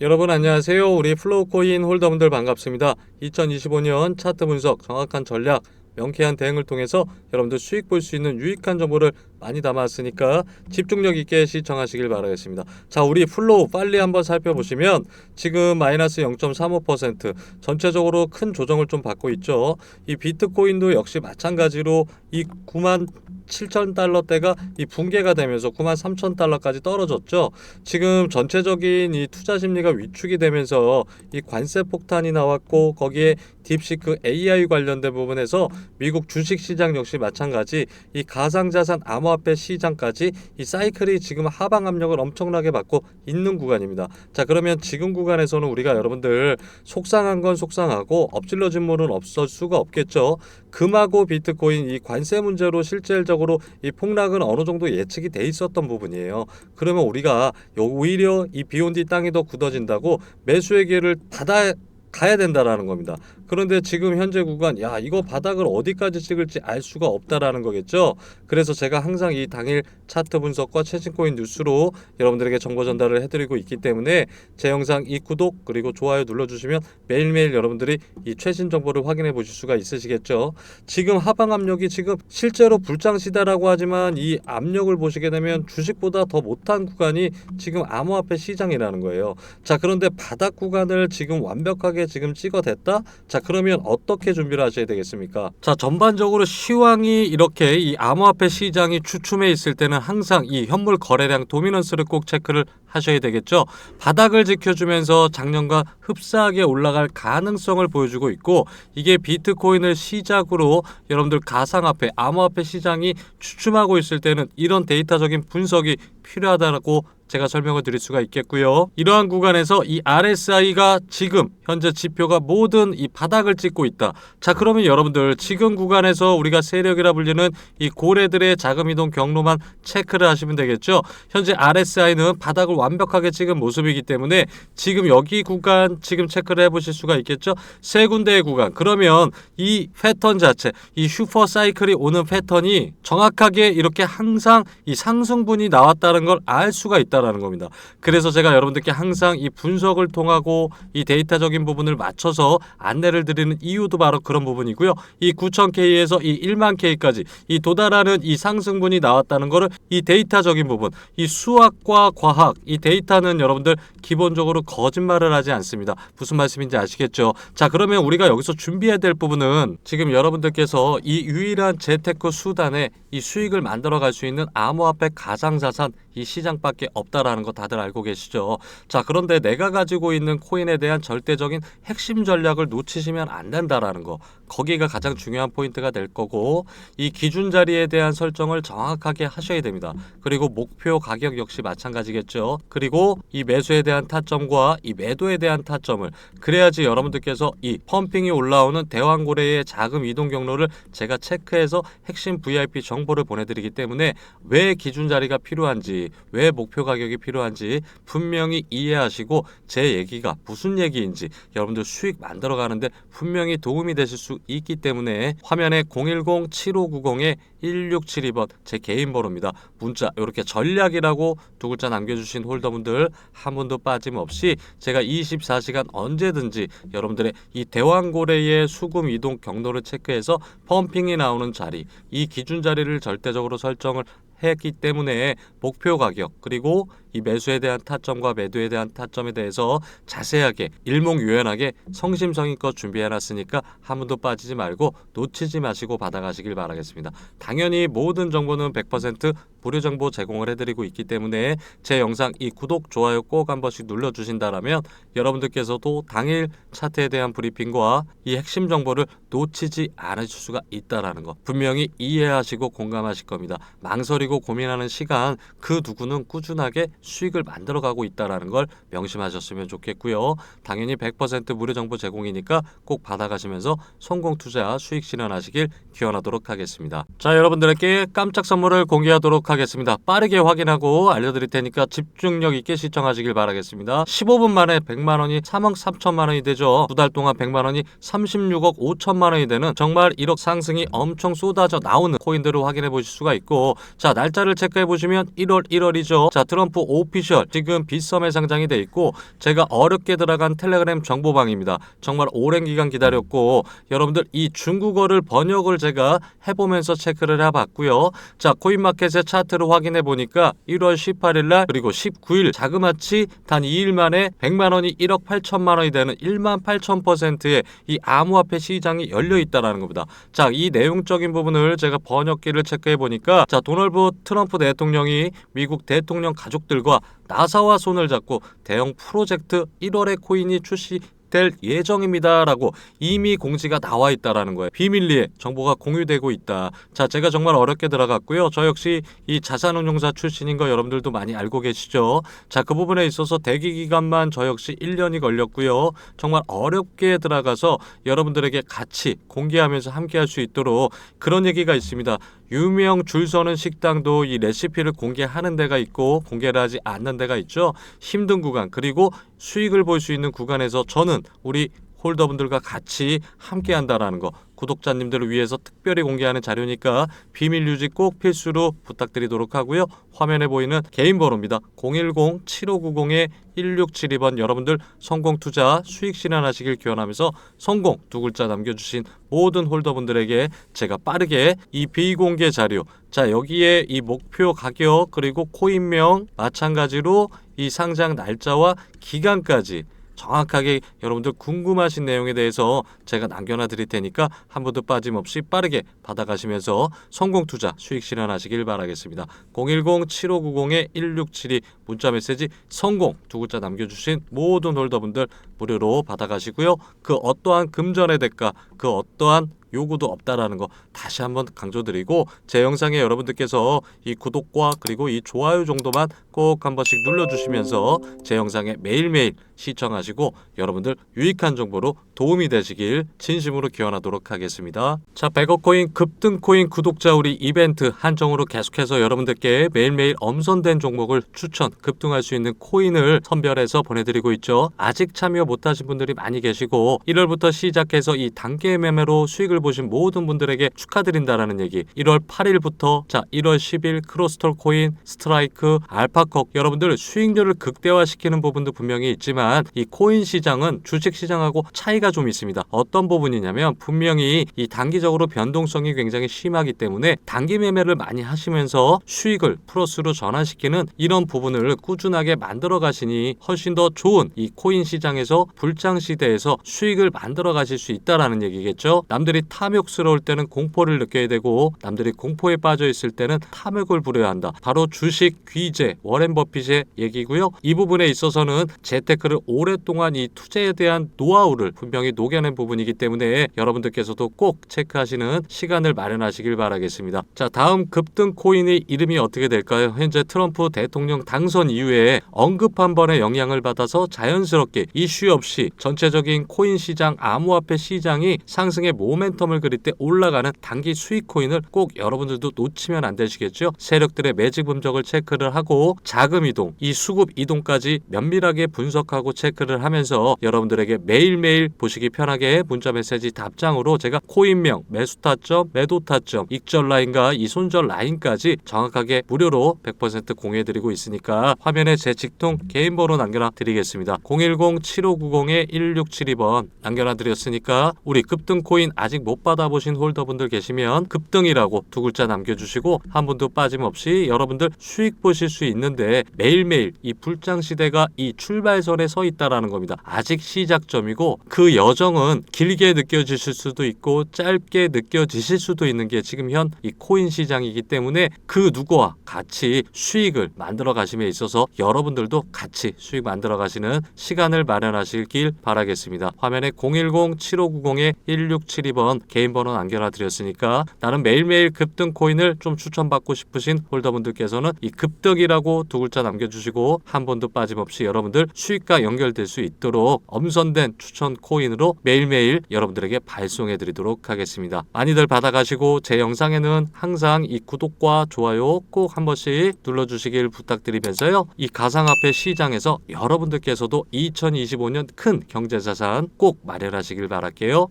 여러분 안녕하세요. 우리 플로우코인 홀더분들 반갑습니다. 2025년 차트 분석, 정확한 전략, 명쾌한 대응을 통해서 여러분들 수익 볼 수 있는 유익한 정보를 많이 담았으니까 집중력 있게 시청하시길 바라겠습니다. 자, 우리 플로우 빨리 한번 살펴보시면 지금 마이너스 0.35% 전체적으로 큰 조정을 좀 받고 있죠. 이 비트코인도 역시 마찬가지로 이 9만 7천 달러대가 이 붕괴가 되면서 9만 3천 달러까지 떨어졌죠. 지금 전체적인 이 투자 심리가 위축이 되면서 이 관세 폭탄이 나왔고 거기에 딥시크 AI 관련된 부분에서 미국 주식 시장 역시 마찬가지 이 가상자산 암호 화폐 시장까지 이 사이클이 지금 하방 압력을 엄청나게 받고 있는 구간입니다. 자 그러면 지금 구간에서는 우리가 여러분들 속상한 건 속상하고 엎질러진 물은 없을 수가 없겠죠. 금하고 비트코인 이 관세 문제로 실질적으로 이 폭락은 어느 정도 예측이 돼 있었던 부분이에요. 그러면 우리가 요- 오히려 이 비온디 땅이 더 굳어진다고 매수의 기회를 받아 가야 된다라는 겁니다. 그런데 지금 현재 구간 야 이거 바닥을 어디까지 찍을지 알 수가 없다라는 거겠죠. 그래서 제가 항상 이 당일 차트 분석과 최신 코인 뉴스로 여러분들에게 정보 전달을 해드리고 있기 때문에 제 영상 이 구독 그리고 좋아요 눌러주시면 매일매일 여러분들이 이 최신 정보를 확인해 보실 수가 있으시겠죠. 지금 하방 압력이 지금 실제로 불장시다라고 하지만 이 압력을 보시게 되면 주식보다 더 못한 구간이 지금 암호화폐 시장이라는 거예요. 자 그런데 바닥 구간을 지금 완벽하게 지금 찍어댔다. 자 그러면 어떻게 준비를 하셔야 되겠습니까? 자 전반적으로 시황이 이렇게 이 암호화폐 시장이 주춤해 있을 때는 항상 이 현물 거래량 도미넌스를 꼭 체크를 하셔야 되겠죠. 바닥을 지켜주면서 작년과 흡사하게 올라갈 가능성을 보여주고 있고 이게 비트코인을 시작으로 여러분들 가상화폐, 암호화폐 시장이 주춤하고 있을 때는 이런 데이터적인 분석이 필요하다고 제가 설명을 드릴 수가 있겠고요. 이러한 구간에서 이 RSI가 지금 현재 지표가 모든 이 바닥을 찍고 있다. 자, 그러면 여러분들 지금 구간에서 우리가 세력이라 불리는 이 고래들의 자금 이동 경로만 체크를 하시면 되겠죠. 현재 RSI는 바닥을 완벽하게 찍은 모습이기 때문에 지금 여기 구간 지금 체크를 해보실 수가 있겠죠. 세 군데의 구간. 그러면 이 패턴 자체, 이 슈퍼 사이클이 오는 패턴이 정확하게 이렇게 항상 이 상승분이 나왔다는 걸 알 수가 있다라는 겁니다. 그래서 제가 여러분들께 항상 이 분석을 통하고 이 데이터적인 부분을 맞춰서 안내를 드리는 이유도 바로 그런 부분이고요. 이 9000K에서 이 1만 K까지 이 도달하는 이 상승분이 나왔다는 거를 이 데이터적인 부분, 이 수학과 과학, 이 데이터는 여러분들 기본적으로 거짓말을 하지 않습니다. 무슨 말씀인지 아시겠죠? 자, 그러면 우리가 여기서 준비해야 될 부분은 지금 여러분들께서 이 유일한 재테크 수단에 이 수익을 만들어 갈 수 있는 암호화폐 가상자산 이 시장밖에 없다라는 거 다들 알고 계시죠? 자, 그런데 내가 가지고 있는 코인에 대한 절대적인 핵심 전략을 놓치시면 안 된다라는 거. 거기가 가장 중요한 포인트가 될 거고 이 기준 자리에 대한 설정을 정확하게 하셔야 됩니다. 그리고 목표 가격 역시 마찬가지겠죠. 그리고 이 매수에 대한 타점과 이 매도에 대한 타점을 그래야지 여러분들께서 이 펌핑이 올라오는 대왕고래의 자금 이동 경로를 제가 체크해서 핵심 VIP 정보를 보내드리기 때문에 왜 기준 자리가 필요한지 왜 목표 가격이 필요한지 분명히 이해하시고 제 얘기가 무슨 얘기인지 여러분들 수익 만들어 가는데 분명히 도움이 되실 수 있기 때문에 화면에 010-7590에 1672번 제 개인 번호입니다. 문자 이렇게 전략이라고 두 글자 남겨주신 홀더분들 한 분도 빠짐없이 제가 24시간 언제든지 여러분들의 이 대왕고래의 수금 이동 경로를 체크해서 펌핑이 나오는 자리 이 기준 자리를 절대적으로 설정을 했기 때문에 목표 가격 그리고 이 매수에 대한 타점과 매도에 대한 타점에 대해서 자세하게 일목요연하게 성심성의껏 준비해놨으니까 한 분도 빠지지 말고 놓치지 마시고 받아가시길 바라겠습니다. 당연히 모든 정보는 100% 무료 정보 제공을 해드리고 있기 때문에 제 영상 이 구독 좋아요 꼭 한 번씩 눌러주신다라면 여러분들께서도 당일 차트에 대한 브리핑과 이 핵심 정보를 놓치지 않으실 수가 있다라는 거 분명히 이해하시고 공감하실 겁니다. 망설이고 고민하는 시간 그 누구는 꾸준하게 수익을 만들어가고 있다라는 걸 명심하셨으면 좋겠고요. 당연히 100% 무료 정보 제공이니까 꼭 받아가시면서 성공 투자 수익 실현하시길 기원하도록 하겠습니다. 자 여러분들에게 깜짝 선물을 공개하도록 하겠습니다. 빠르게 확인하고 알려드릴 테니까 집중력 있게 시청하시길 바라겠습니다. 15분 만에 100만 원이 3억 3천만 원이 되죠. 두 달 동안 100만 원이 36억 5천만 원이 되는 정말 1억 상승이 엄청 쏟아져 나오는 코인들을 확인해 보실 수가 있고 자 날짜를 체크해 보시면 1월 1월이죠. 자 트럼프 오피셜 지금 빗썸에 상장이 돼 있고 제가 어렵게 들어간 텔레그램 정보방입니다. 정말 오랜 기간 기다렸고 여러분들 이 중국어를 번역을 제가 해보면서 체크를 해봤고요. 자 코인마켓의 차트를 확인해 보니까 1월 18일 날 그리고 19일 자그마치 단 2일 만에 100만 원이 1억 8천만 원이 되는 1만 8천 퍼센트의 이 암호화폐 시장이 열려 있다라는 겁니다. 자 이 내용적인 부분을 제가 번역기를 체크해 보니까 자 도널드 트럼프 대통령이 미국 대통령 가족들 과 나사와 손을 잡고 대형 프로젝트 1월에 코인이 출시 될 예정입니다라고 이미 공지가 나와 있다라는 거예요. 비밀리에 정보가 공유되고 있다. 자, 제가 정말 어렵게 들어갔고요. 저 역시 이 자산운용사 출신인 거 여러분들도 많이 알고 계시죠. 자, 그 부분에 있어서 대기 기간만 저 역시 1년이 걸렸고요. 정말 어렵게 들어가서 여러분들에게 같이 공개하면서 함께 할 수 있도록 그런 얘기가 있습니다. 유명 줄 서는 식당도 이 레시피를 공개하는 데가 있고 공개를 하지 않는 데가 있죠. 힘든 구간 그리고 수익을 볼 수 있는 구간에서 저는 우리 홀더분들과 같이 함께 한다라는 거 구독자님들을 위해서 특별히 공개하는 자료니까 비밀 유지 꼭 필수로 부탁드리도록 하고요. 화면에 보이는 개인 번호입니다. 010-7590-1672번 여러분들 성공 투자 수익 실현하시길 기원하면서 성공 두 글자 남겨주신 모든 홀더분들에게 제가 빠르게 이 비공개 자료 자 여기에 이 목표 가격 그리고 코인명 마찬가지로 이 상장 날짜와 기간까지 정확하게 여러분들 궁금하신 내용에 대해서 제가 남겨놔 드릴 테니까 한 번도 빠짐없이 빠르게 받아가시면서 성공 투자 수익 실현하시길 바라겠습니다. 010-7590-1672 문자 메시지 성공 두 글자 남겨주신 모든 홀더분들 무료로 받아가시고요. 그 어떠한 금전의 대가 그 어떠한 요구도 없다라는 거 다시 한번 강조드리고 제 영상에 여러분들께서 이 구독과 그리고 이 좋아요 정도만 꼭 한 번씩 눌러주시면서 제 영상에 매일매일 시청하시고 여러분들 유익한 정보로 도움이 되시길 진심으로 기원하도록 하겠습니다. 자, 100억 코인 급등 코인 구독자 우리 이벤트 한정으로 계속해서 여러분들께 매일매일 엄선된 종목을 추천 급등할 수 있는 코인을 선별해서 보내드리고 있죠. 아직 참여 못하신 분들이 많이 계시고 1월부터 시작해서 이 단계 매매로 수익을 보신 모든 분들에게 축하드린다라는 얘기. 1월 8일부터 자 1월 10일 크로스톨 코인, 스트라이크, 알파콕 여러분들 수익률을 극대화시키는 부분도 분명히 있지만 이 코인 시장은 주식 시장하고 차이가 좀 있습니다. 어떤 부분이냐면 분명히 이 단기적으로 변동성이 굉장히 심하기 때문에 단기 매매를 많이 하시면서 수익을 플러스로 전환시키는 이런 부분을 꾸준하게 만들어 가시니 훨씬 더 좋은 이 코인 시장에서 불장 시대에서 수익을 만들어 가실 수 있다라는 얘기겠죠. 남들이 탐욕스러울 때는 공포를 느껴야 되고 남들이 공포에 빠져 있을 때는 탐욕을 부려야 한다. 바로 주식 귀재 워렌 버핏의 얘기고요. 이 부분에 있어서는 재테크를 오랫동안 이 투자에 대한 노하우를 분명 히 녹여낸 부분이기 때문에 여러분들께서도 꼭 체크하시는 시간을 마련하시길 바라겠습니다. 자, 다음 급등 코인의 이름이 어떻게 될까요? 현재 트럼프 대통령 당선 이후에 언급 한 번의 영향을 받아서 자연스럽게 이슈 없이 전체적인 코인 시장, 암호화폐 시장이 상승의 모멘텀을 그릴 때 올라가는 단기 수익 코인을 꼭 여러분들도 놓치면 안 되시겠죠? 세력들의 매직 분석을 체크를 하고 자금 이동, 이 수급 이동까지 면밀하게 분석하고 체크를 하면서 여러분들에게 매일매일 보시 기 편하게 문자 메시지 답장으로 제가 코인명, 매수 타점, 매도 타점, 익절 라인과 이 손절 라인까지 정확하게 무료로 100% 공유해드리고 있으니까 화면에 제 직통 개인 번호 남겨놔 드리겠습니다. 010-7590-1672번 남겨놔 드렸으니까 우리 급등 코인 아직 못 받아보신 홀더분들 계시면 급등이라고 두 글자 남겨주시고 한 분도 빠짐없이 여러분들 수익 보실 수 있는데 매일매일 이 불장 시대가 이 출발선에 서 있다라는 겁니다. 아직 시작점이고 그 여정은 길게 느껴지실 수도 있고 짧게 느껴지실 수도 있는 게 지금 현 이 코인 시장이기 때문에 그 누구와 같이 수익을 만들어 가심에 있어서 여러분들도 같이 수익 만들어 가시는 시간을 마련하시길 바라겠습니다. 화면에 010-7590-1672번 개인 번호 남겨놔 드렸으니까 나는 매일매일 급등 코인을 좀 추천받고 싶으신 홀더분들께서는 이 급등이라고 두 글자 남겨주시고 한 번도 빠짐없이 여러분들 수익과 연결될 수 있도록 엄선된 추천 코 인으로 매일매일 여러분들에게 발송해 드리도록 하겠습니다. 많이들 받아가시고 제 영상에는 항상 이 구독과 좋아요 꼭 한 번씩 눌러주시길 부탁드리면서요. 이 가상화폐 시장에서 여러분들께서도 2025년 큰 경제자산 꼭 마련하시길 바랄게요.